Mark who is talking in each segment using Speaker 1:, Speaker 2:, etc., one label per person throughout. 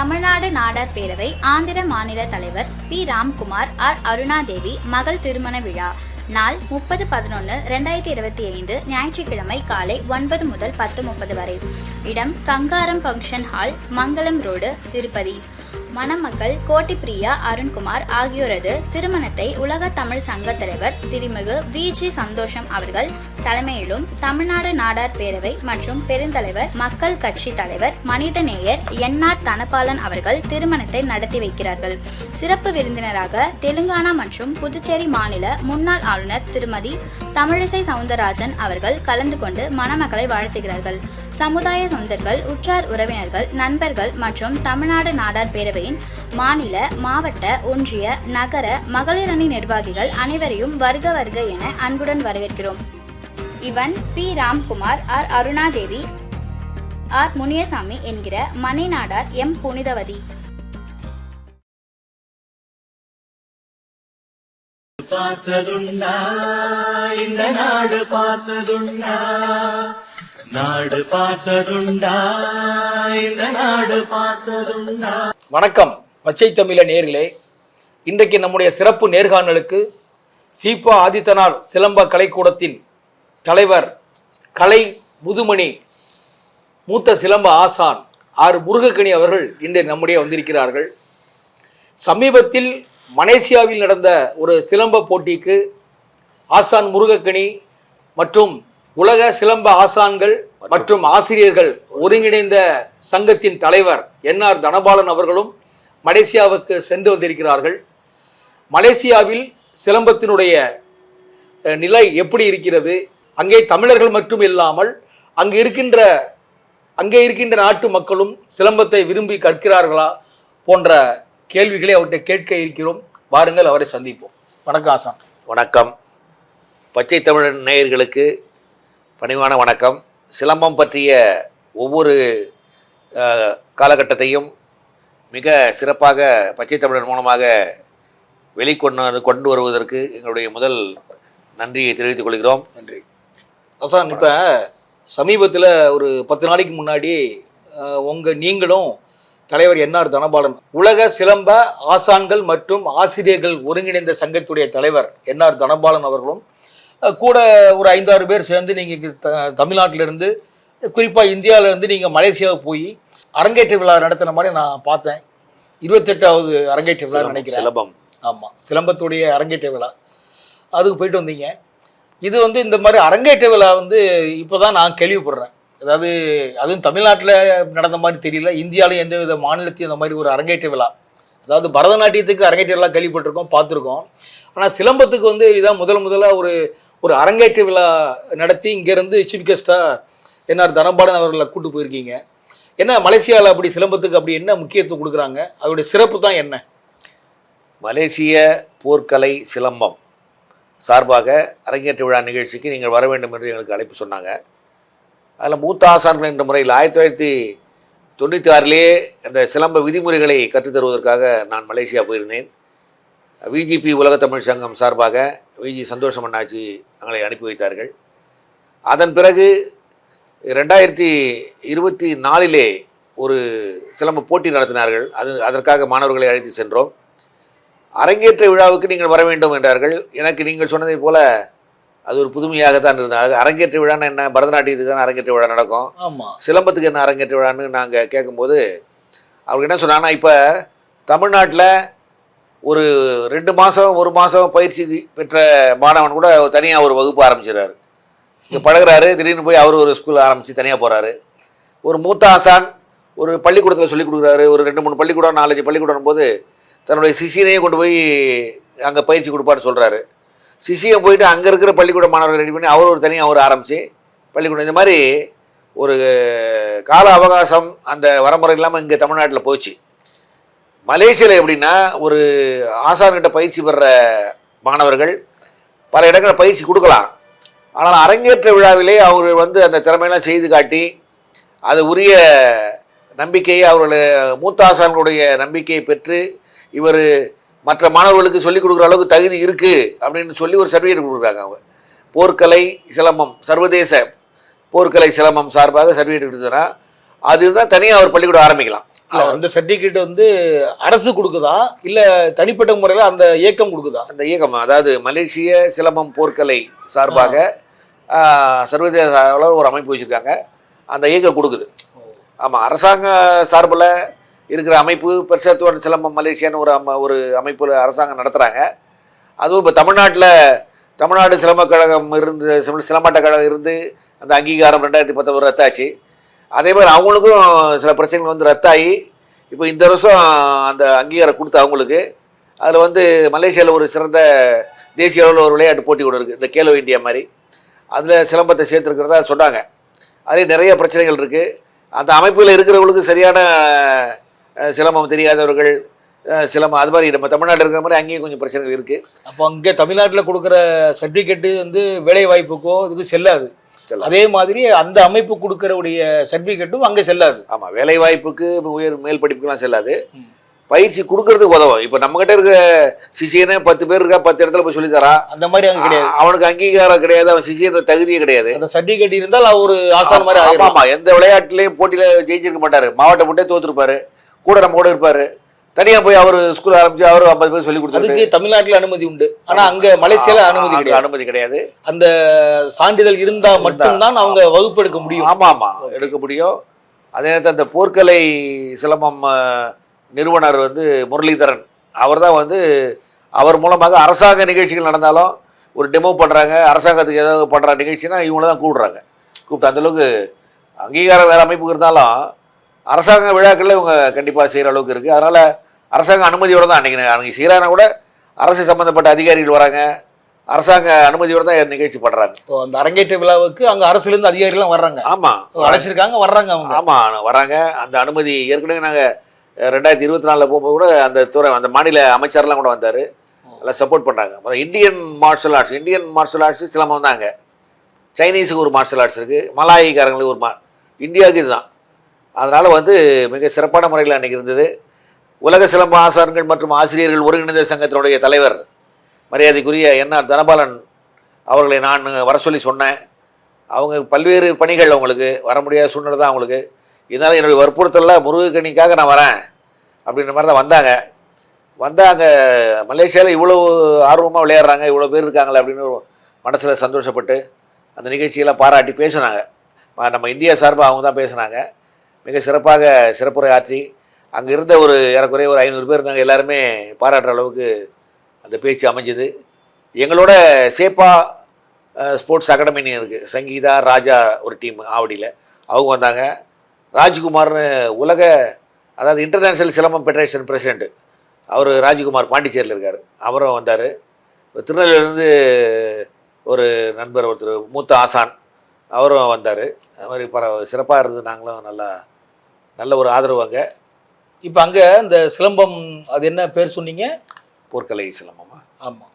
Speaker 1: தமிழ்நாடு நாடார் பேரவை ஆந்திர மாநில தலைவர் பி. ராம்குமார் ஆர். அருணாதேவி மகள் திருமண விழா. நாள் முப்பது பதினொன்று ரெண்டாயிரத்தி இருபத்தி ஐந்து ஞாயிற்றுக்கிழமை காலை ஒன்பது முதல் பத்து முப்பது வரை. இடம் Gangaram function hall Mangalam road Tirupati. மணமக்கள் கோட்டி பிரியா அருண்குமார் ஆகியோரது திருமணத்தை உலக தமிழ் சங்க தலைவர் திருமிகு வி. ஜி. சந்தோஷம் அவர்கள் தலைமையிலும் தமிழ்நாடு நாடார் பேரவை மற்றும் பெருந்தலைவர் மக்கள் கட்சி தலைவர் மனிதநேயர் என்ஆர் தனபாலன் அவர்கள் திருமணத்தை நடத்தி வைக்கிறார்கள். சிறப்பு விருந்தினராக தெலுங்கானா மற்றும் புதுச்சேரி மாநில முன்னாள் ஆளுநர் திருமதி தமிழிசை சவுந்தரராஜன் அவர்கள் கலந்து கொண்டு மணமக்களை வாழ்த்துகிறார்கள். சமுதாய சொந்தர்கள் உற்றார் உறவினர்கள் நண்பர்கள் மற்றும் தமிழ்நாடு நாடார் பேரவையின் மாநில மாவட்ட ஒன்றிய நகர மகளிரணி நிர்வாகிகள் அனைவரையும் வருக வருக என அன்புடன் வரவேற்கிறோம். இவன் P. Ramkumar R. Arunadevi R. Muniyasamy என்கிற மணிநாடார் எம். புனிதவதி.
Speaker 2: பார்த்ததுண்டா இந்த நாடு பார்த்ததுண்டா நாடு பார்த்ததுண்டா இந்த நாடு பார்த்ததுண்டா.
Speaker 3: வணக்கம். பச்சை தமிழ நேர்களே இன்றைக்கு நம்முடைய சிறப்பு நேர்காணலுக்கு சீபா ஆதித்தனார் சிலம்ப கலைக்கூடத்தின் தலைவர் கலை முதுமணி மூத்த சிலம்ப ஆசான் ஆர் முருகக்கணி அவர்கள் இன்று நம்முடைய வந்திருக்கிறார்கள். சமீபத்தில் மலேசியாவில் நடந்த ஒரு சிலம்ப போட்டிக்கு ஆசான் முருகக்கணி மற்றும் உலக சிலம்ப ஆசான்கள் மற்றும் ஆசிரியர்கள் ஒருங்கிணைந்த சங்கத்தின் தலைவர் என்ஆர் தனபாலன் அவர்களும் மலேசியாவுக்கு சென்று வந்திருக்கிறார்கள். மலேசியாவில் சிலம்பத்தினுடைய நிலை எப்படி இருக்கிறது? அங்கே தமிழர்கள் மட்டும் இல்லாமல் அங்கு இருக்கின்ற அங்கே இருக்கின்ற நாட்டு மக்களும் சிலம்பத்தை விரும்பி கற்கிறார்களா போன்ற கேள்விகளை அவர்கிட்ட கேட்க இருக்கிறோம். வாருங்கள் அவரை சந்திப்போம். வணக்கம் ஆசான்.
Speaker 4: வணக்கம். பச்சை தமிழன் நேயர்களுக்கு பணிவான வணக்கம். சிலம்பம் பற்றிய ஒவ்வொரு காலகட்டத்தையும் மிக சிறப்பாக பச்சை தமிழன் மூலமாக வெளிக்கொண்டு கொண்டு வருவதற்கு எங்களுடைய முதல் நன்றியை தெரிவித்துக் கொள்கிறோம்.
Speaker 3: நன்றி. ஆசான் இப்போ சமீபத்தில் ஒரு பத்து நாளைக்கு முன்னாடி அஹ், உங்க நீங்களும் தலைவர் என்ஆர் தனபாலன் உலக சிலம்ப ஆசான்கள் மற்றும் ஆசிரியர்கள் ஒருங்கிணைந்த சங்கத்துடைய தலைவர் என்ஆர் தனபாலன் அவர்களும் கூட ஒரு ஐந்தாறு பேர் சேர்ந்து நீங்கள் த தமிழ்நாட்டிலிருந்து குறிப்பாக இந்தியாவிலேருந்து நீங்கள் மலேசியாவுக்கு போய் அரங்கேற்ற விழா நடத்தின மாதிரி நான் பார்த்தேன். இருபத்தெட்டாவது அரங்கேற்ற விழா நினைக்கிறேன்.
Speaker 4: சிலம்பம்.
Speaker 3: ஆமாம் சிலம்பத்துடைய அரங்கேற்ற விழா. அதுக்கு போயிட்டு வந்தீங்க. இது வந்து இந்த மாதிரி அரங்கேற்ற விழா வந்து இப்போ தான் நான் கேள்விப்படுறேன். அதாவது அதுவும் தமிழ்நாட்டில் நடந்த மாதிரி தெரியல. இந்தியாவிலும் எந்த வித மாநிலத்தையும் அந்த மாதிரி ஒரு அரங்கேற்ற விழா. அதாவது பரதநாட்டியத்துக்கு அரங்கேற்ற விழா கேள்விப்பட்டிருக்கோம் பார்த்துருக்கோம். ஆனால் சிலம்பத்துக்கு வந்து இதான் முதல் முதலாக ஒரு ஒரு அரங்கேற்ற விழா நடத்தி இங்கேருந்து சீஃப் கெஸ்ட்டாக என்ஆர் தனபாலன் அவர்களை கூட்டு போயிருக்கீங்க. என்ன மலேசியாவில் அப்படி சிலம்பத்துக்கு அப்படி என்ன முக்கியத்துவம் கொடுக்குறாங்க? அதோடைய சிறப்பு தான் என்ன?
Speaker 4: மலேசிய போர்க்கலை சிலம்பம். சார்பாக அரங்கேற்ற விழா நிகழ்ச்சிக்கு நீங்கள் வர வேண்டும் என்று எங்களுக்கு அழைப்பு சொன்னாங்க. அதில் மூத்த ஆசான்கள் என்ற முறையில் ஆயிரத்தி தொள்ளாயிரத்தி தொண்ணூற்றி ஆறிலேயே அந்த சிலம்ப விதிமுறைகளை கற்றுத் தருவதற்காக நான் மலேசியா போயிருந்தேன். விஜிபி உலக தமிழ் சங்கம் சார்பாக விஜி சந்தோஷம் அண்ணாச்சி எங்களை அனுப்பி வைத்தார்கள். அதன் பிறகு ரெண்டாயிரத்தி இருபத்தி நாலிலே ஒரு சிலம்ப போட்டி நடத்தினார்கள். அது அதற்காக மாணவர்களை அழைத்து சென்றோம். அரங்கேற்ற விழாவுக்கு நீங்கள் வர வேண்டும் என்றார்கள். எனக்கு நீங்கள் சொன்னதைப் போல அது ஒரு புதுமையாக தான் இருந்தது. அது அரங்கேற்ற விழான்னா என்ன? பரதநாட்டியத்துக்கு தான் அரங்கேற்ற விழா நடக்கும்.
Speaker 3: ஆமாம்
Speaker 4: சிலம்பத்துக்கு என்ன அரங்கேற்ற விழான்னு நாங்கள் கேட்கும்போது அவங்க என்ன சொன்னாங்கன்னா இப்போ தமிழ்நாட்டில் ஒரு ரெண்டு மாதம் ஒரு மாதம் பயிற்சி பெற்ற மாணவன் கூட தனியாக ஒரு வகுப்பு ஆரம்பிச்சிடுறாரு. இங்கே பழகுறாரு. திடீர்னு போய் அவர் ஒரு ஸ்கூல் ஆரம்பித்து தனியாக போகிறாரு ஒரு மூத்த ஆசான் ஒரு பள்ளிக்கூடத்தில் சொல்லிக் கொடுக்குறாரு. ஒரு ரெண்டு மூணு பள்ளிக்கூடம் நாலஞ்சு பள்ளிக்கூடம் போது தன்னுடைய சிஷியனையே கொண்டு போய் அங்கே பயிற்சி கொடுப்பான்னு சொல்கிறாரு சிஷியம் போயிட்டு அங்கே இருக்கிற பள்ளிக்கூட மாணவர்கள் ரெடி பண்ணி அவர் ஒரு தனியாக அவர் ஆரம்பித்து பள்ளிக்கூடம் இந்த மாதிரி ஒரு கால அவகாசம் அந்த வரமுறை இல்லாமல் இங்கே தமிழ்நாட்டில் போச்சு. மலேசியாவில் எப்படின்னா ஒரு ஆசான்கிட்ட பயிற்சி பெற மாணவர்கள் பல இடங்களில் பயிற்சி கொடுக்கலாம். ஆனால் அரங்கேற்ற விழாவிலே அவர் வந்து அந்த திறமையெல்லாம் செய்து காட்டி அது உரிய நம்பிக்கையை அவர்களுடைய மூத்த ஆசான்களுடைய நம்பிக்கையை பெற்று இவர் மற்ற மாணவர்களுக்கு சொல்லிக் கொடுக்குற அளவுக்கு தகுதி இருக்குது அப்படின்னு சொல்லி ஒரு சர்டிஃபிகேட் கொடுக்குறாங்க அவங்க. போர்க்கலை சிலம்பம் சர்வதேச போர்க்கலை சிலம்பம் சார்பாக சர்டிஃபிகேட் கொடுத்தனா அதுதான் தனியாக ஒரு பள்ளிக்கூடம் ஆரம்பிக்கலாம்.
Speaker 3: அந்த சர்டிபிகேட் வந்து அரசு கொடுக்குதா? இல்ல தனிப்பட்ட முறையில அந்த இயக்கம் கொடுக்குதா?
Speaker 4: அந்த இயக்கம் அதாவது மலேசிய சிலம்பம் போர்க்கலை சார்பாக சர்வதேச அளவில் ஒரு அமைப்பு வச்சுருக்காங்க. அந்த இயக்கம் கொடுக்குது. ஆமாம் அரசாங்க சார்பில் இருக்கிற அமைப்பு பெருசத்துவன் சிலம்பம் மலேசியான்னு ஒரு அம ஒரு அமைப்பு அரசாங்கம் நடத்துகிறாங்க அதுவும் இப்போ தமிழ்நாட்டில் தமிழ்நாடு சிலம்பக் கழகம் இருந்து சில- சிலம்பாட்ட கழகம் இருந்து அந்த அங்கீகாரம் ரெண்டாயிரத்தி பத்தொம்பது ரத்தாச்சு. அதே மாதிரி அவங்களுக்கும் சில பிரச்சனைகள் வந்து ரத்தாகி இப்போ இந்த வருஷம் அந்த அங்கீகாரம் கொடுத்து அவங்களுக்கு அதில் வந்து மலேசியாவில் ஒரு சிறந்த தேசிய அளவில் ஒரு விளையாட்டு போட்டி கூட இருக்குது இந்த கேலோ இந்தியா மாதிரி. அதில் சிலம்பத்தை சேர்த்துருக்கிறதா சொன்னாங்க. அதே நிறைய பிரச்சனைகள் இருக்குது அந்த அமைப்பில் இருக்கிறவங்களுக்கு சரியான சிலம்பம் தெரியாதவர்கள் சிலம்பம் அது மாதிரி நம்ம தமிழ்நாட்டில் இருக்கிற மாதிரி அங்கேயும் கொஞ்சம் பிரச்சனைகள் இருக்குது
Speaker 3: அப்போ அங்க தமிழ்நாட்டுல கொடுக்குற சர்டிபிகேட் வந்து வேலை வாய்ப்புக்கோ இதுக்கு செல்லாது. அதே மாதிரி அந்த அமைப்பு கொடுக்கறவுடைய சர்டிபிகேட்டும் அங்க செல்லாது.
Speaker 4: ஆமாம் வேலை வாய்ப்புக்கு உயர் மேல் படிப்புக்கெல்லாம் செல்லாது. பயிற்சி கொடுக்கறதுக்கு உதவும். இப்போ நம்மகிட்ட இருக்க சிஷியனே பத்து பேர் இருக்கா பத்து இடத்துல போய் சொல்லி தரான்
Speaker 3: அந்த மாதிரி அங்க கிடையாது.
Speaker 4: அவனுக்கு அங்கீகாரம் கிடையாது அவன் சிஷியன்ற தகுதியே கிடையாது.
Speaker 3: அந்த சர்டிபிகேட் இருந்தால் அவர் ஆசான் மாதிரி
Speaker 4: ஆமா
Speaker 3: ஆயிடலாம்
Speaker 4: ஆமா. எந்த விளையாட்டுலயும் போட்டியில ஜெயிச்சிருக்க மாட்டாரு. மாவட்ட போட்டே தோத்துருப்பாரு. கூட நம்ம கூட இருப்பாரு. தனியா போய் அவர் ஸ்கூல் ஆரம்பிச்சு அவர் ஐம்பது பேர் சொல்லி கொடுத்தாரு
Speaker 3: அதுக்கு தமிழ்நாட்டுல அனுமதி உண்டு. ஆனா அங்க மலேசியால அனுமதி கிடையாது.
Speaker 4: அனுமதி கிடையாது.
Speaker 3: அந்த சான்றிதழ் இருந்தா மட்டும்தான் அவங்க வகுப்பு எடுக்க முடியும்.
Speaker 4: ஆமா ஆமா. எடுக்க முடியும். அதே நேரத்தில் அந்த போர்க்கலை சிலம்பம் நிறுவனர் வந்து முரளிதரன். அவர் தான் வந்து அவர் மூலமாக அரசாங்க நிகழ்ச்சிகள் நடந்தாலும் ஒரு டெமோ பண்ணுறாங்க அரசாங்கத்துக்கு ஏதாவது பண்ணுற நிகழ்ச்சினா இவங்கள தான் கூப்பிடுறாங்க. கூப்பிட்டு அந்தளவுக்கு அங்கீகாரம் வேறு அமைப்புக்கு இருந்தாலும் அரசாங்க விழாக்களில் இவங்க கண்டிப்பாக செய்கிற அளவுக்கு இருக்குது அதனால் அரசாங்க அனுமதியோடு தான் அன்றைக்கி அன்றைக்கி செய்கிறாங்க கூட அரசு சம்மந்தப்பட்ட அதிகாரிகள் வராங்க. அரசாங்க அனுமதியோடு தான் நிகழ்ச்சி பண்ணுறாங்க
Speaker 3: ஓ, அந்த அரங்கேற்ற விழாவுக்கு அங்க அரசுல இருந்து அதிகாரிகள் எல்லாம் வர்றாங்க
Speaker 4: ஆமாம்
Speaker 3: அழைச்சிருக்காங்க வர்றாங்க அவங்க.
Speaker 4: ஆமாம் வராங்க அந்த அனுமதி ஏற்கனவே நாங்கள் ரெண்டாயிரத்தி இருபத்தி நாலில் போகும்போது கூட அந்த துறை அந்த மாநில அமைச்சர்லாம் கூட வந்தார். எல்லாம் சப்போர்ட் பண்ணாங்க Indian martial arts Indian martial arts silambam தாங்க சைனீஸுக்கு ஒரு மார்ஷல் ஆர்ட்ஸ் இருக்குது மலாய்க்காரங்களுக்கு ஒரு மா இந்தியாவுக்கு இதுதான். அதனால் வந்து மிக சிறப்பான முறையில் அன்றைக்கி இருந்தது. உலக சிலம்ப ஆசான்கள் மற்றும் ஆசிரியர்கள் ஒருங்கிணைந்த சங்கத்தினுடைய தலைவர் மரியாதைக்குரிய என்ஆர் தனபாலன் அவர்களை நான் வர சொல்லி சொன்னேன். அவங்க பல்வேறு பணிகள் அவங்களுக்கு வர முடியாத சூழ்நிலை தான் அவங்களுக்கு. இதனால் என்னுடைய வற்புறுத்தலில் முருகக்கணிக்காக நான் வரேன் அப்படின்ற மாதிரி தான் வந்தாங்க. வந்தாங்க மலேசியாவில் இவ்வளோ ஆர்வமாக விளையாடுறாங்க இவ்வளோ பேர் இருக்காங்களே அப்படின்னு ஒரு மனசில் சந்தோஷப்பட்டு அந்த நிகழ்ச்சியெல்லாம் பாராட்டி பேசுனாங்க. நம்ம இந்தியா சார்பாக அவங்க தான் பேசுனாங்க. மிக சிறப்பாக சிறப்புரை ஆற்றி அங்கே இருந்த ஒரு ஏறக்குறைய ஒரு ஐநூறு பேர் இருந்தாங்க எல்லாருமே பாராட்டுற அளவுக்கு அந்த பேச்சு அமைஞ்சது. எங்களோட சேப்பா ஸ்போர்ட்ஸ் அகாடமின்னு இருக்குது சங்கீதா ராஜா ஒரு டீம் ஆவடியில். அவங்க வந்தாங்க. ராஜ்குமார்னு உலக அதாவது இன்டர்நேஷ்னல் சிலம்பம் ஃபெடரேஷன் பிரசிடென்ட் அவர் ராஜ்குமார் பாண்டிச்சேரியில் இருக்கார். அவரும் வந்தார். திருநெல்வேலியிலேருந்து ஒரு நண்பர் ஒருத்தர் மூத்த ஆசான். அவரும் வந்தார். அது மாதிரி பர சிறப்பாக இருந்தது. நாங்களும் நல்லா நல்ல ஒரு ஆதரவு அங்கே.
Speaker 3: இப்ப அங்க இந்த சிலம்பம் அது என்ன பேர் சொன்னீங்க?
Speaker 4: போர்க்கலை சிலம்பமா?
Speaker 3: ஆமா.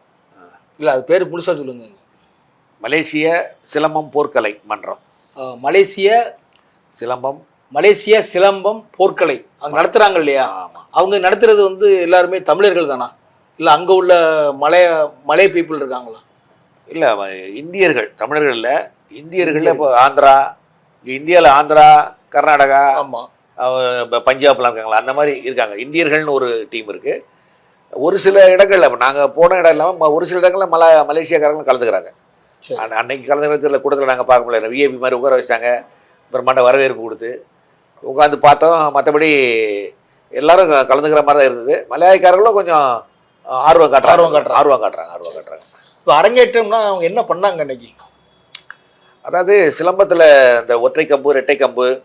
Speaker 3: இல்ல அது பேர் முழுசா சொல்லுங்க.
Speaker 4: மலேசிய சிலம்பம் போர்க்கலை மன்றம்.
Speaker 3: மலேசிய
Speaker 4: சிலம்பம்.
Speaker 3: மலேசிய சிலம்பம் போர்க்கலை. அங்க நடத்துறாங்க இல்லையா?
Speaker 4: ஆமாம்
Speaker 3: அவங்க நடத்துறது வந்து எல்லாருமே தமிழர்கள் தானா? இல்ல அங்க உள்ள மலைய மலை பீப்புள் இருக்காங்களா?
Speaker 4: இல்லை இந்தியர்கள் தமிழர்கள் இல்லை இந்தியர்களில் இப்போ ஆந்திரா இங்கே இந்தியாவில் ஆந்திரா கர்நாடகா
Speaker 3: ஆமா.
Speaker 4: அஹ் இப்ப பஞ்சாப்லாம் இருக்காங்களா? அந்த மாதிரி இருக்காங்க. இந்தியர்கள்னு ஒரு டீம் இருக்குது ஒரு சில இடங்கள்ல இப்போ நாங்கள் போன இடம் இல்லாமல் ஒரு சில இடங்களில் மல மலேசியாக்காரங்களும் கலந்துக்கிறாங்க. அன்னைக்கு கலந்துக்கிற தெரியல கூட்டத்தில் நாங்கள் பார்க்க முடியல. விஐபி மாதிரி உட்கார வச்சிட்டாங்க. பிரம்மாண்ட வரவேற்பு கொடுத்து உட்காந்து பார்த்தோம். மற்றபடி எல்லாரும் கலந்துக்கிற மாதிரி தான் இருந்தது. மலையாளிக்காரர்களும் கொஞ்சம் ஆர்வம் காட்டுறாங்க.
Speaker 3: ஆர்வம் காட்டுறாங்க.
Speaker 4: ஆர்வம் காட்டுறாங்க ஆர்வம் காட்டுறாங்க.
Speaker 3: இப்போ அரங்கேற்றம்னா அவங்க என்ன பண்ணாங்க அன்னைக்கு?
Speaker 4: அதாவது சிலம்பத்தில் இந்த ஒற்றை கம்பு ரெட்டை கம்பு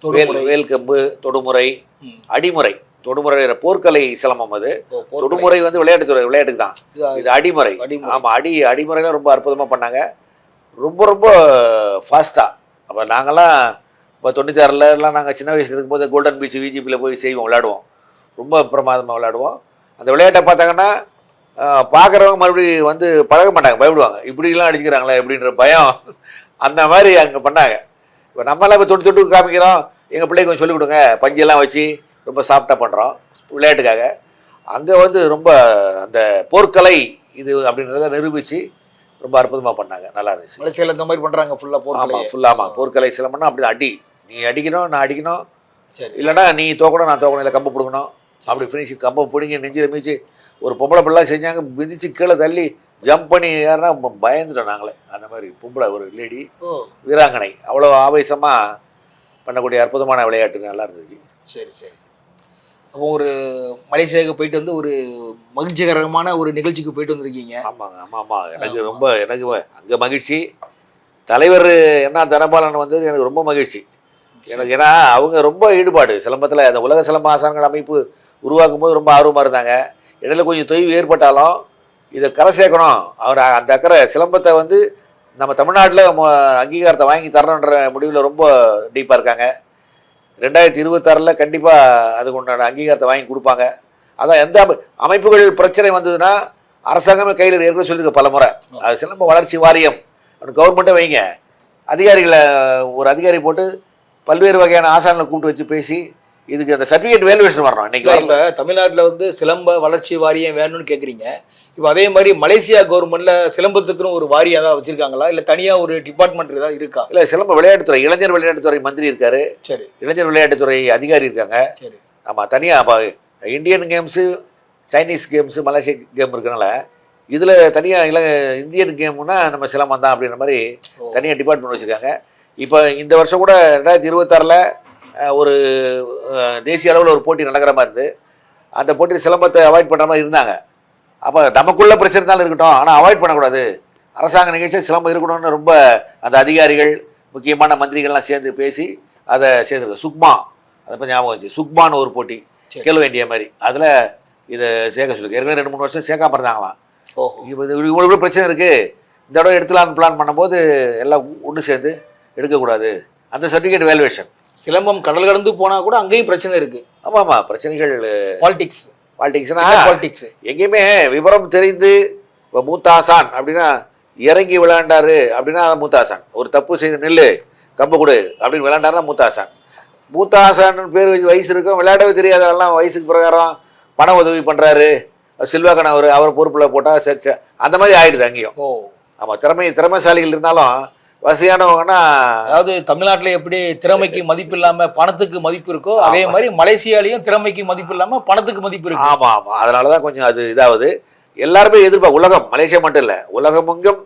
Speaker 4: வேல். வேல் கம்பு தொடுமுறை. அடிமுறை. தொடுமுறை போர்க்கலை சிலம்பம் அது. தொடுமுறை வந்து விளையாட்டுத்துறை விளையாட்டுக்கு தான்.
Speaker 3: இது-
Speaker 4: அடிமுறை. ஆமாம் அடி அடிமுறைலாம் ரொம்ப அற்புதமாக பண்ணாங்க. ரொம்ப ரொம்ப ஃபாஸ்ட்டாக அப்போ நாங்கள்லாம் இப்போ தொண்ணூத்தாறுலலாம் நாங்கள் சின்ன வயசுல இருக்கும்போது கோல்டன் பீச் விஜிபியில் போய் செய்வோம் விளையாடுவோம். ரொம்ப பிரமாதமாக விளையாடுவோம். அந்த விளையாட்டை பார்த்தாங்கன்னா பார்க்குறவங்க மறுபடியும் வந்து பழக மாட்டாங்க பயப்படுவாங்க. இப்படிலாம் அடிச்சுக்கிறாங்களே அப்படின்ற பயம். அந்த மாதிரி அங்கே பண்ணாங்க. இப்போ நம்மளாம் இப்போ தொட்டு தொட்டு காமிக்கிறோம். எங்கள் பிள்ளைக்கு கொஞ்சம் சொல்லிக் கொடுங்க. பஞ்செல்லாம் வச்சு ரொம்ப சாஃப்டாக பண்ணுறோம் விளையாட்டுக்காக. அங்கே வந்து ரொம்ப அந்த போர்க்கலை இது அப்படின்றத நிரூபித்து ரொம்ப அற்புதமாக பண்ணாங்க. நல்லா இருந்துச்சு.
Speaker 3: மலேசியால இந்த மாதிரி பண்றாங்க ஃபுல்லா போர்க்கலை.
Speaker 4: ஆமாம் ஃபுல்லாக ஆமாம் போர்க்கலை சிலம்பம்னா அப்படி அடி. நீ அடிக்கணும் நான் அடிக்கணும்.
Speaker 3: சரி.
Speaker 4: இல்லைன்னா நீ தோக்கணும் நான் தோக்கணும். இல்லை கம்பு பிடுங்கணும். அப்படி ஃபினிஷிங் கம்பை பிடிங்கி நெஞ்சில் மிதிச்சு ஒரு பொம்பளை பிள்ளைலாம் செஞ்சாங்க. மிதிச்சு கீழே தள்ளி ஜம்ப் பண்ணி ஏறினா பயந்துட்டோம் நாங்களே. அந்த மாதிரி பொம்பளை ஒரு லேடி வீராங்கனை. அவ்வளோ ஆவேசமாக பண்ணக்கூடிய அற்புதமான விளையாட்டு நல்லா இருந்துச்சு.
Speaker 3: சரி சரி. அப்போ ஒரு மலேசியாவுக்கு போயிட்டு வந்து ஒரு மகிழ்ச்சிகரமான ஒரு நிகழ்ச்சிக்கு போயிட்டு வந்திருக்கீங்க.
Speaker 4: ஆமாங்க ஆமாம் ஆமாம் எனக்கு ரொம்ப எனக்கு அங்கே மகிழ்ச்சி. தலைவர் என்ன தனபாலன் வந்தது எனக்கு ரொம்ப மகிழ்ச்சி. எனக்கு ஏன்னா அவங்க ரொம்ப ஈடுபாடு. சிலம்பத்தில் அந்த உலக சிலம்ப ஆசான்கள் அமைப்பு உருவாக்கும் போது ரொம்ப ஆர்வமாக இருந்தாங்க. இடையில கொஞ்சம் தொய்வு ஏற்பட்டாலும் இதை கரை சேர்க்கணும். அவர் அந்த அக்கறை சிலம்பத்தை வந்து நம்ம தமிழ்நாட்டில் அங்கீகாரத்தை வாங்கி தரணுன்ற முடிவில் ரொம்ப டீப்பாக இருக்காங்க. ரெண்டாயிரத்தி இருபத்தாறில் கண்டிப்பாக அதுக்கு உண்டான அங்கீகாரத்தை வாங்கி கொடுப்பாங்க. அதான் எந்த அமை- அமைப்புகள் பிரச்சனை வந்ததுன்னா அரசாங்கமே கையில் ஏற்கனவே சொல்லியிருக்க பல முறை அது சிலம்ப வளர்ச்சி வாரியம். கவர்மெண்ட்டை வைங்க. அதிகாரிகளை ஒரு அதிகாரி போட்டு பல்வேறு வகையான ஆசானங்களை கூப்பிட்டு வச்சு பேசி இதுக்கு அந்த சர்டிஃபிகேட் வேல்யூவேஷன் வரணும் இன்னைக்கு
Speaker 3: இப்போ தமிழ்நாட்டில் வந்து சிலம்ப வளர்ச்சி வாரியம் வேணும்னு கேட்குறீங்க இப்போ அதே மாதிரி மலேசியா கவர்மெண்ட்ல சிலம்பத்துக்குன்னு ஒரு வாரியம் ஏதாவது வச்சிருக்காங்களா? இல்லை தனியாக ஒரு டிபார்ட்மெண்ட் ஏதாவது இருக்கா?
Speaker 4: இல்லை சிலம்ப விளையாட்டுத்துறை இளைஞர் விளையாட்டுத்துறை மந்திரி இருக்காரு.
Speaker 3: சரி.
Speaker 4: இளைஞர் விளையாட்டுத்துறை அதிகாரி இருக்காங்க.
Speaker 3: சரி.
Speaker 4: ஆமாம் தனியாக அப்போ இந்தியன் கேம்ஸு சைனீஸ் கேம்ஸு மலேசிய கேம் இருக்கனால இதில் தனியாக இள இந்தியன் கேம்னா நம்ம சிலம்பம் தான் அப்படின்ற மாதிரி. தனியாக டிபார்ட்மெண்ட் வச்சுருக்காங்க. இப்போ இந்த வருஷம் கூட ரெண்டாயிரத்தி இருபத்தாறில் ஒரு தேசிய அளவில் ஒரு போட்டி நடக்கிற மாதிரி இருந்து அந்த போட்டியில் சிலம்பத்தை அவாய்ட் பண்ணுற மாதிரி இருந்தாங்க. அப்போ நமக்குள்ள பிரச்சனை இருந்தாலும் இருக்கட்டும். ஆனால் அவாய்ட் பண்ணக்கூடாது. அரசாங்க நிகழ்ச்சியில் சிலம்பம் இருக்கணும்னு ரொம்ப அந்த அதிகாரிகள் முக்கியமான மந்திரிகள்லாம் சேர்ந்து பேசி அதை சேர்ந்துருக்கு சுக்மா அதை பற்றி ஞாபகம் வச்சு சுக்மான்னு ஒரு போட்டி. கேலோ இந்தியா மாதிரி. அதில் இதை சேர்க்க சொல்லிருக்கு ஏற்கனவே ரெண்டு மூணு வருஷம் சேர்க்காம இருந்தாங்களாம். இப்போ இவ்வளோ பிரச்சனை இருக்குது இந்த தடவை எடுத்துலான்னு பிளான் பண்ணும்போது எல்லாம் ஒன்று சேர்ந்து எடுக்கக்கூடாது. அந்த சர்டிஃபிகேட் வேல்யூவேஷன்
Speaker 3: சிலம்பம் கடல் கடந்து போனா கூட அங்கேயும் பிரச்சனை இருக்கு.
Speaker 4: ஆமாம் ஆமாம் பிரச்சனைகள்
Speaker 3: பாலிடிக்ஸ்
Speaker 4: பாலிடிக்ஸ்னா
Speaker 3: பாலிடிக்ஸ்
Speaker 4: எங்கேயுமே விவரம் தெரிந்து இப்போ மூத்தாசான் அப்படின்னா இறங்கி விளையாண்டாரு அப்படின்னா மூத்தாசான். ஒரு தப்பு செய்து நெல்லு கம்பு கொடு அப்படின்னு விளையாண்டாருன்னா மூத்தாசான். மூத்தாசான் பேர் வச்சு வயசு இருக்கும் விளையாடவே தெரியாதவெல்லாம் வயசுக்கு பிரகாரம் பண உதவி பண்ணுறாரு செல்வாக்கன் அவர் அவர் பொறுப்பில் போட்டால் சரி அந்த மாதிரி ஆயிடுது அங்கேயும்.
Speaker 3: ஓ.
Speaker 4: ஆமாம் திறமை திறமைசாலிகள் இருந்தாலும் வசதியானவங்கன்னா
Speaker 3: அதாவது தமிழ்நாட்டுல எப்படி திறமைக்கு மதிப்பு இல்லாம பணத்துக்கு மதிப்பு இருக்கோ அதே மாதிரி மலேசியாலையும் திறமைக்கு மதிப்பு இல்லாம பணத்துக்கு மதிப்பு இருக்கு.
Speaker 4: ஆமாம் ஆமாம் அதனால தான் கொஞ்சம் அது இதாகுது எல்லாருமே எதிர்ப்பா உலகம் மலேசியா மட்டும் இல்லை உலகமெங்கும்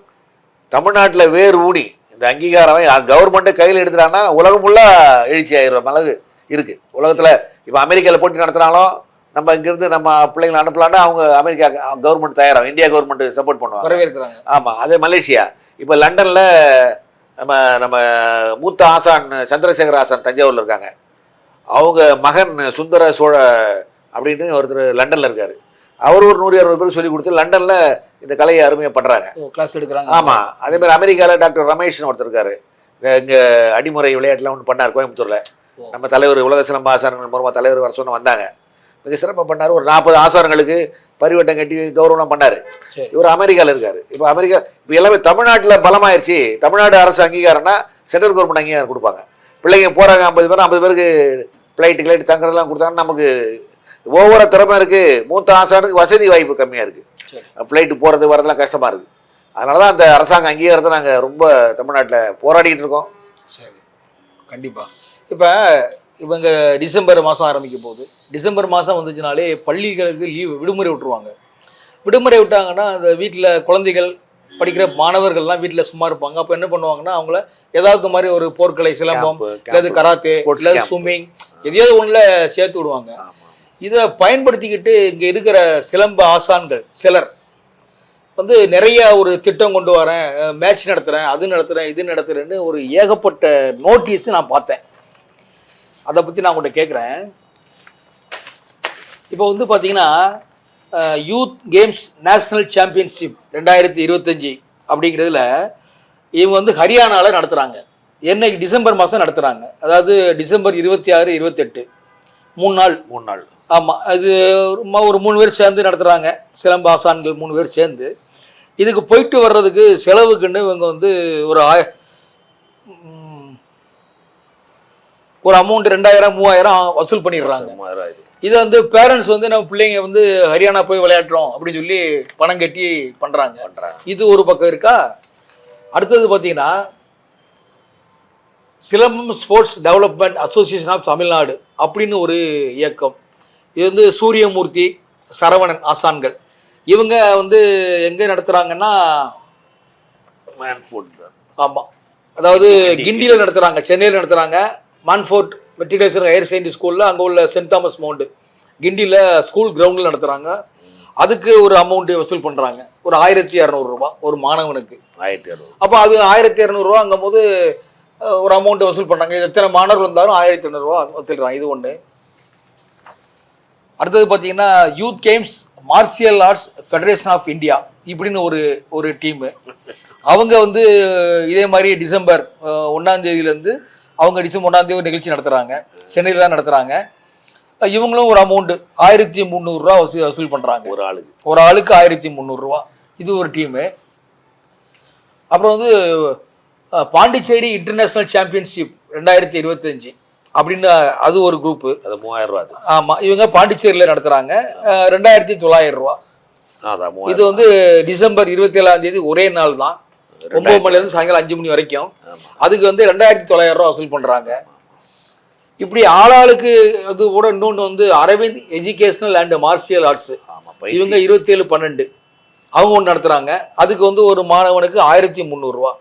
Speaker 4: தமிழ்நாட்டில் வேர் ஊனி. இந்த அங்கீகாரம் கவர்மெண்ட்டை கையில் எடுத்துட்டாங்கன்னா உலகம் ஃபுல்லாக எழுச்சி ஆயிடுற அளவு இருக்குது உலகத்தில் இப்போ அமெரிக்காவில் போட்டி நடத்தினாலும் நம்ம இங்கேருந்து நம்ம பிள்ளைங்களை அனுப்பலான்னா அவங்க அமெரிக்கா கவர்மெண்ட் தயாராகும் இந்தியா கவர்மெண்ட் சப்போர்ட் பண்ணுவாங்க.
Speaker 3: வரவேற்கிறாங்க.
Speaker 4: ஆமாம் அதே மலேசியா. இப்போ லண்டனில் நம்ம நம்ம மூத்த ஆசான் சந்திரசேகர ஆசான் தஞ்சாவூரில் இருக்காங்க. அவங்க மகன் சுந்தர சோழ அப்படின்னு ஒருத்தர் லண்டனில் இருக்கார். அவர் ஒரு நூறு இரநூறு பேர் சொல்லி கொடுத்து லண்டனில் இந்த கலையை அருமையாக பண்ணுறாங்க
Speaker 3: கிளாஸ் எடுக்கிறாங்க.
Speaker 4: ஆமாம் அதே மாதிரி அமெரிக்காவில் டாக்டர் ரமேஷ்னு ஒருத்தர் இருக்காரு. இங்கே அடிமுறை விளையாட்டுலாம் ஒன்று பண்ணார் கோயம்புத்தூரில். நம்ம தலைவர் உலக சிலம்ப ஆசாரங்கள் மூலமாக தலைவர் வர சொன்ன வந்தாங்க. மிக சிறப்பாக பண்ணார். ஒரு நாற்பது ஆசாரங்களுக்கு பரிவட்டம் கட்டி கௌரவம் பண்ணார். இவர் அமெரிக்காவில் இருக்காரு. இப்போ அமெரிக்கா இப்போ எல்லாமே தமிழ்நாட்டில் பலமாயிருச்சு. தமிழ்நாடு அரசு அங்கீகாரம்னா சென்ட்ரல் கவர்மெண்ட் அங்கீகாரம் கொடுப்பாங்க. பிள்ளைங்க போகிறாங்க ஐம்பது பேர் ஐம்பது பேருக்கு ஃப்ளைட்டு கிளைட்டு தங்குறதெல்லாம் கொடுத்தாங்கன்னா நமக்கு ஓவர திறமை இருக்குது மூத்த ஆசானுக்கு வசதி வாய்ப்பு கம்மியாக இருக்குது ஃப்ளைட்டு போகிறது வரதெல்லாம் கஷ்டமாக இருக்குது அதனால தான் அந்த அரசாங்க அங்கீகாரத்தை நாங்கள் ரொம்ப தமிழ்நாட்டில் போராடிட்டு இருக்கோம்.
Speaker 3: சரி. கண்டிப்பா. இப்போ இவங்க டிசம்பர் மாதம் ஆரம்பிக்க போகுது டிசம்பர் மாதம் வந்துச்சுனாலே பள்ளிகளுக்கு லீவு விடுமுறை விட்டுருவாங்க. விடுமுறை விட்டாங்கன்னா அந்த வீட்டில் குழந்தைகள் படிக்கிற மாணவர்கள்லாம் வீட்டில் சும்மா இருப்பாங்க. அப்போ என்ன பண்ணுவாங்கன்னா அவங்கள ஏதாவது மாதிரி ஒரு போர்க்கலை சிலம்பம் இல்லது கராத்தே
Speaker 4: sports
Speaker 3: இல்லை
Speaker 4: camp.
Speaker 3: ஸ்விம்மிங் எதையாவது ஒன்றில் சேர்த்து விடுவாங்க. இதை பயன்படுத்திக்கிட்டு இங்கே இருக்கிற சிலம்ப ஆசான்கள் சிலர் வந்து நிறைய ஒரு திட்டம் கொண்டு வரேன் மேட்ச் நடத்துகிறேன் அது நடத்துகிறேன் இது நடத்துகிறேன்னு ஒரு ஏகப்பட்ட நோட்டீஸ் நான் பார்த்தேன். அதை பற்றி நான் உங்கள்கிட்ட கேட்குறேன் இப்போ வந்து பார்த்தீங்கன்னா யூத் கேம்ஸ் நேஷனல் சாம்பியன்ஷிப் ரெண்டாயிரத்தி இருபத்தஞ்சி அப்படிங்கிறதுல இவங்க வந்து ஹரியானாவில் நடத்துகிறாங்க என்னைக்கு டிசம்பர் மாதம் நடத்துகிறாங்க அதாவது டிசம்பர் இருபத்தி ஆறு இருபத்தெட்டு. மூணு நாள்.
Speaker 4: மூணு நாள்.
Speaker 3: ஆமாம் அது ஒரு மூணு பேர் சேர்ந்து நடத்துகிறாங்க சிலம்ப ஆசான்கள் மூணு பேர் சேர்ந்து. இதுக்கு போயிட்டு வர்றதுக்கு செலவுக்குன்னு இவங்க வந்து ஒரு ஆய ஒரு அமௌண்ட் ரெண்டாயிரம் மூவாயிரம் வசூல் பண்ணிடுறாங்க. இதை வந்து பேரண்ட்ஸ் வந்து நம்ம பிள்ளைங்க வந்து ஹரியானா போய் விளையாடுறோம் அப்படின்னு சொல்லி பணம் கட்டி பண்ணுறாங்க. இது ஒரு பக்கம் இருக்கா? அடுத்தது பார்த்தீங்கன்னா silambam sports development association of Tamil Nadu அப்படின்னு ஒரு இயக்கம். இது வந்து சூரியமூர்த்தி சரவணன் ஆசான்கள். இவங்க வந்து எங்கே நடத்துகிறாங்கன்னா ஆமாம் அதாவது கிண்டியில் நடத்துகிறாங்க சென்னையில் நடத்துகிறாங்க மான்ஃபோர்ட் மெட்ரிகுலேஷன் ஹையர் செகண்டரி ஸ்கூலில் அங்கே உள்ள சென்ட் தாமஸ் மவுண்டு கிண்டியில் ஸ்கூல் கிரவுண்டில் நடத்துகிறாங்க அதுக்கு ஒரு அமௌண்ட்டு வசூல் பண்ணுறாங்க ஒரு ஆயிரத்தி இரநூறுபா ஒரு மாணவனுக்கு.
Speaker 4: ஆயிரத்தி அறுநூறு.
Speaker 3: அப்போ அது ஆயிரத்தி இரநூறுவாங்கும் போது ஒரு அமௌண்ட் வசூல் பண்ணாங்க இது எத்தனை மாணவர்கள் இருந்தாலும் ஆயிரத்தி இரநூறுவா வசூல்றாங்க இது ஒன்று அடுத்தது பார்த்தீங்கன்னா youth games martial arts federation of India இப்படின்னு ஒரு ஒரு டீமு அவங்க வந்து இதே மாதிரி டிசம்பர் ஒண்ணாம் தேதியிலேருந்து அவங்க டிசம்பர் ஒன்றாம் தேதி ஒரு நிகழ்ச்சி நடத்துகிறாங்க சென்னையில் தான் நடத்துகிறாங்க இவங்களும் ஒரு அமௌண்ட்டு ஆயிரத்தி முந்நூறுரூவா வசூல் வசூல் பண்ணுறாங்க
Speaker 4: ஒரு ஆளுக்கு.
Speaker 3: ஒரு ஆளுக்கு ஆயிரத்தி முந்நூறுரூவா இது ஒரு டீமு அப்புறம் வந்து பாண்டிச்சேரி இன்டர்நேஷ்னல் சாம்பியன்ஷிப் ரெண்டாயிரத்தி இருபத்தஞ்சி அப்படின்னு அது ஒரு குரூப்பு
Speaker 4: அது மூவாயிரம் ரூபா
Speaker 3: ஆமாம் இவங்க பாண்டிச்சேரியில் நடத்துகிறாங்க ரெண்டாயிரத்தி தொள்ளாயிரம் ரூபா. இது வந்து டிசம்பர் இருபத்தி ஏழாம் தேதி ஒரே நாள் தான் ஒன்பது மணிலேருந்து சாயங்காலம் அஞ்சு மணி வரைக்கும். அதுக்கு வந்து ரெண்டாயிரத்தி தொள்ளாயிரம் ரூபா வசூல் பண்ணுறாங்க இப்படி ஆளாளுக்கு அது கூட இன்னொன்று வந்து Aravind educational and martial arts. இவங்க இருபத்தேழு பன்னெண்டு. அவங்க ஒன்று நடத்துகிறாங்க அதுக்கு வந்து ஒரு மாணவனுக்கு ஆயிரத்தி முந்நூறுரூவா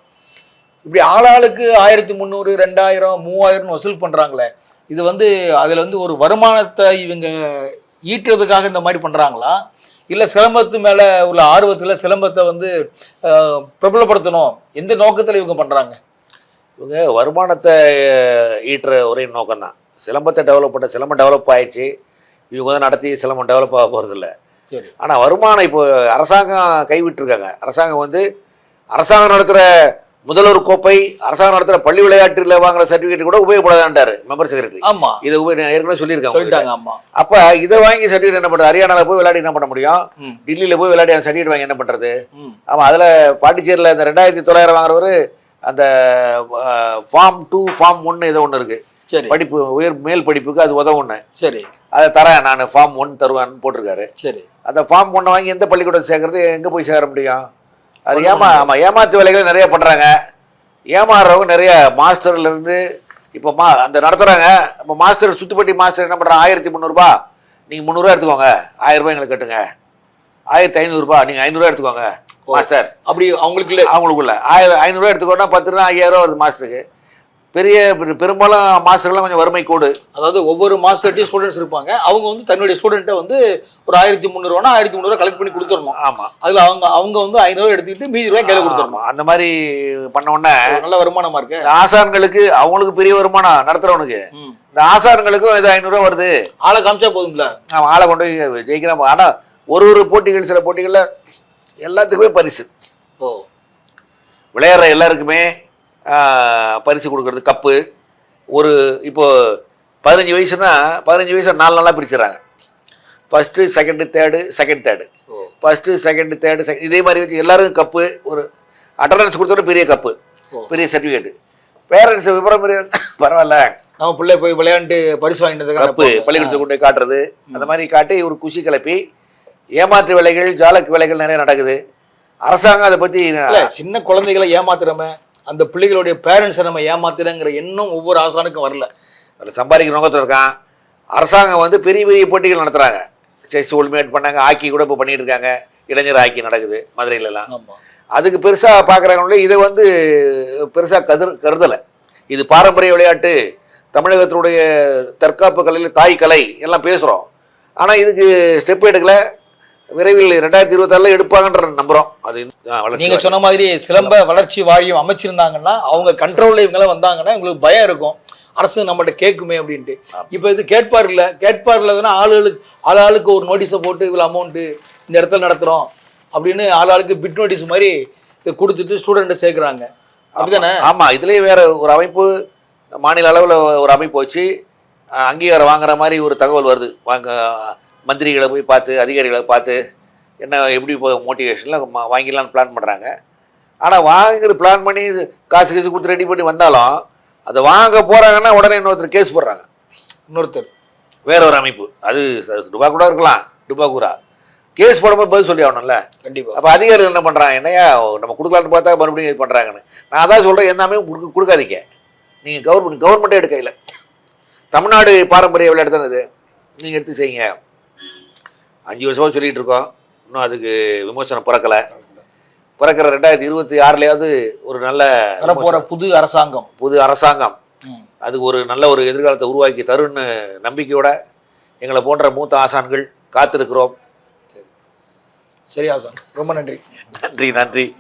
Speaker 3: இப்படி ஆளாளுக்கு ஆயிரத்தி முந்நூறு ரெண்டாயிரம் மூவாயிரம்னு வசூல் பண்ணுறாங்களே இது வந்து அதில் வந்து ஒரு வருமானத்தை இவங்க ஈட்டுறதுக்காக இந்த மாதிரி பண்ணுறாங்களா இல்லை சிலம்பத்து மேலே உள்ள ஆர்வத்தில் சிலம்பத்தை வந்து பிரபலப்படுத்தணும். எந்த நோக்கத்தில் இவங்க பண்ணுறாங்க
Speaker 4: இவங்க வருமானத்தை ஈட்டுற ஒரே நோக்கம் தான் சிலம்பத்தை டெவலப் பண்ண சிலம்பம் டெவலப் ஆயிடுச்சு. இவங்க வந்து நடத்தி சிலம்பம் டெவலப் ஆக போகிறதில்ல
Speaker 3: சரி.
Speaker 4: ஆனால் வருமானம் இப்போ அரசாங்கம் கைவிட்டிருக்காங்க. அரசாங்கம் வந்து அரசாங்கம் நடத்துகிற முதல்வர் கோப்பை அரசாங்கம் நடத்துகிற பள்ளி விளையாட்டில் வாங்குற சர்டிஃபிகேட் கூட உபயோகப்படாதான்ட்டாரு மெம்பர் செக்ரட்டரி
Speaker 3: ஆமாம்
Speaker 4: இதை ஏற்கனவே.
Speaker 3: சொல்லிட்டாங்க ஆமாம்
Speaker 4: அப்போ இதை வாங்கி சர்டிஃபிகேட் என்ன பண்ணுறது ஹரியானாவில் போய் விளையாடி என்ன பண்ண முடியும். டெல்லியில் போய் விளையாடி அந்த சர்டிஃபிகேட் வாங்கி என்ன பண்ணுறது
Speaker 3: ம்.
Speaker 4: ஆமாம் அதில் பாண்டிச்சேரியில் இந்த ரெண்டாயிரத்தி தொள்ளாயிரம் வாங்குறவர் அந்த ஃபார்ம் டூ ஃபார்ம் ஒன்று ஏதோ ஒன்று இருக்குது
Speaker 3: சரி.
Speaker 4: படிப்பு உயர் மேல் படிப்புக்கு அது உதவுன்னு
Speaker 3: சரி.
Speaker 4: அதை தரேன் நான். ஃபார்ம் ஒன் தருவேன்னு போட்டிருக்காரு.
Speaker 3: சரி.
Speaker 4: அந்த ஃபார்ம் ஒன்றை வாங்கி எந்த பள்ளிக்கூடம் சேர்க்கறது? எங்கே போய் சேர முடியும்? அது ஏமா ஆமாம் ஏமாத்து வேலைகள் நிறைய பண்ணுறாங்க ஏமாறுறவங்க நிறைய மாஸ்டர்லேருந்து இப்போ மா அந்த நடத்துகிறாங்க இப்போ மாஸ்டர் சுத்துப்பட்டி மாஸ்டர் என்ன பண்ணுறாங்க ஆயிரத்தி முந்நூறுபா நீங்கள் முந்நூறுரூவா எடுத்துக்கோங்க. ஆயிரம் ரூபாய் எங்களுக்கு கட்டுங்க. ஆயிரத்தி ஐநூறுரூபா நீங்கள் ஐநூறுரூவா எடுத்துக்கோங்க மாஸ்டர்.
Speaker 3: அப்படி அவங்களுக்கு இல்லை
Speaker 4: அவங்களுக்குள்ள. ஆயிரம் ஐநூறுரூவா எடுத்துக்கோன்னா பத்து ரூபா ஐயாயிரம் ரூபா வருது மாஸ்டருக்கு. பெரிய பெரு- பெரும்பாலும் மாஸ்டர்லாம் கொஞ்சம் வறுமை கோடு.
Speaker 3: அதாவது ஒவ்வொரு மாஸ்டர்ட்டையும் ஸ்டூடெண்ட்ஸ் இருப்பாங்க. அவங்க வந்து தன்னுடைய ஸ்டூடெண்ட்டை வந்து ஒரு ஆயிரத்தி முந்நூறுவானா ஆயிரத்தி முந்நூறுவா கலெக்ட் பண்ணி கொடுத்துடணும்.
Speaker 4: ஆமாம்
Speaker 3: அதுல அவங்க அவங்க வந்து ஐநூறுவா எடுத்துக்கிட்டு மீதி ரூபாய் கையில கொடுத்துடணும்.
Speaker 4: அந்த மாதிரி பண்ண உடனே
Speaker 3: ஒரு நல்ல வருமானமா இருக்கு?
Speaker 4: ஆசான்களுக்கு அவங்களுக்கு பெரிய வருமானம் நடத்துறவனுக்கு. இந்த ஆசான்களுக்கும் இது ஐநூறுரூவா வருது.
Speaker 3: ஆளை காமிச்சா போதும்ல?
Speaker 4: அவன் ஆளை கொண்டு போய் ஜெயிக்கிறான். ஆனால் ஒரு ஒரு போட்டிகள் சில போட்டிகளில் எல்லாத்துக்குமே பரிசு.
Speaker 3: ஓ.
Speaker 4: விளையாடுற எல்லாருக்குமே பரிசு கொடுக்கறது கப்பு. ஒரு இப்போ பதினஞ்சு வயசுனா பதினஞ்சு வயசு நாலு நாளாக பிரிச்சுறாங்க. First second third second third first second third second இதே மாதிரி வச்சு எல்லாருக்கும் கப்பு ஒரு அட்டண்டன்ஸ் கொடுத்தோட பெரிய கப்பு. பெரிய சர்டிஃபிகேட்டு பேரண்ட்ஸ் விவரம் பரவாயில்ல.
Speaker 3: நம்ம பிள்ளை போய் விளையாண்டு பரிசு வாங்கினதுக்காக
Speaker 4: கப்பு பள்ளிக்கூடத்தை கொண்டு போய் காட்டுறது. அந்த மாதிரி காட்டி ஒரு குஷி கிளப்பி ஏமாற்று வேலைகள் ஜாலக்கு வேலைகள் நிறைய நடக்குது. அரசாங்கம் அதை பற்றி
Speaker 3: சின்ன குழந்தைகளை ஏமாத்துறமே. அந்த பிள்ளைகளுடைய பேரண்ட்ஸை நம்ம ஏமாத்துறங்கிற எண்ணம் ஒவ்வொரு ஆசானுக்கும் வரல.
Speaker 4: அதில் சம்பாதிக்கிற நோக்கத்தில் இருக்கான் அரசாங்கம் வந்து பெரிய பெரிய போட்டிகள் நடத்துகிறாங்க செஸ் ஒலிம்பியாட் பண்ணாங்க ஹாக்கி கூட இப்போ பண்ணிட்டு இருக்காங்க. இளைஞர் ஹாக்கி நடக்குது மதுரையிலலாம். அதுக்கு பெருசாக பார்க்குறாங்களே இதை வந்து பெருசாக கதிர் கருதலை. இது பாரம்பரிய விளையாட்டு. தமிழகத்தினுடைய தற்காப்பு கலையில் தாய் கலை எல்லாம் பேசுகிறோம் ஆனால் இதுக்கு ஸ்டெப் எடுக்கல. விரைவில் ரெண்டாயிரத்தி இருபத்தாறில் எடுப்பாங்கன்ற நம்புகிறோம் அது
Speaker 3: நீங்க சொன்ன மாதிரி சிலம்ப வளர்ச்சி வாரியம் அமைச்சிருந்தாங்கன்னா அவங்க கண்ட்ரோல்ல இவங்கெல்லாம் வந்தாங்கன்னா இவங்களுக்கு பயம் இருக்கும். அரசு நம்மகிட்ட கேட்குமே அப்படின்ட்டு. இப்போ இது கேட்பார் இல்ல. கேட்பார் இல்லைன்னா ஆளுகளுக்கு ஆளாளுக்கு ஒரு நோட்டீஸை போட்டு இவ்வளோ அமௌண்ட்டு இந்த இடத்துல நடத்துறோம் அப்படின்னு ஆளாளுக்கு பிட் நோட்டீஸ் மாதிரி கொடுத்துட்டு ஸ்டூடெண்ட்டை சேர்க்குறாங்க. அப்படிதானே?
Speaker 4: ஆமாம் இதுலேயே வேற ஒரு அமைப்பு மாநில அளவில் ஒரு அமைப்பு வச்சு அங்கீகாரம் வாங்குற மாதிரி ஒரு தகவல் வருது. வாங்க மந்திரிகளை போய் பார்த்து அதிகாரிகளை பார்த்து என்ன எப்படி இப்போ மோட்டிவேஷனில் வாங்கிடலான்னு பிளான் பண்ணுறாங்க ஆனால் வாங்குற பிளான் பண்ணி காசு காசு கொடுத்து ரெடி பண்ணி வந்தாலும் அதை வாங்க போகிறாங்கன்னா உடனே இன்னொருத்தர் கேஸ் போடுறாங்க.
Speaker 3: இன்னொருத்தர்.
Speaker 4: வேற ஒரு அமைப்பு. அது டுபா கூட இருக்கலாம் டுபாக்கூரா. கேஸ் போடும்போது பதில் சொல்லி ஆகணும்ல.
Speaker 3: கண்டிப்பா.
Speaker 4: அப்போ அதிகாரிகள் என்ன பண்ணுறாங்க என்னையா நம்ம கொடுக்கலான்னு பார்த்தா மறுபடியும் இது பண்ணுறாங்கன்னு நான் அதான் சொல்கிறேன் எல்லாமே கொடுக்க கொடுக்காதீங்க. நீங்கள் கவர்மெண்ட் கவர்மெண்ட்டே எடுக்கையில். தமிழ்நாடு பாரம்பரிய விளையாட்டு தானே இது? நீங்கள் எடுத்து செய்யுங்க. அஞ்சு வருஷமாக சொல்லிகிட்டு இருக்கோம். இன்னும் அதுக்கு விமர்சனம் பிறக்கலை. பிறக்கிற ரெண்டாயிரத்தி இருபத்தி ஆறுலையாவது ஒரு நல்ல
Speaker 3: வரப்போற புது அரசாங்கம்.
Speaker 4: புது அரசாங்கம். அதுக்கு ஒரு நல்ல ஒரு எதிர்காலத்தை உருவாக்கி தரும்னு நம்பிக்கையோட எங்களை போன்ற மூத்த ஆசான்கள் காத்திருக்கிறோம்.
Speaker 3: சரி ஆசான். ரொம்ப நன்றி.
Speaker 4: நன்றி நன்றி.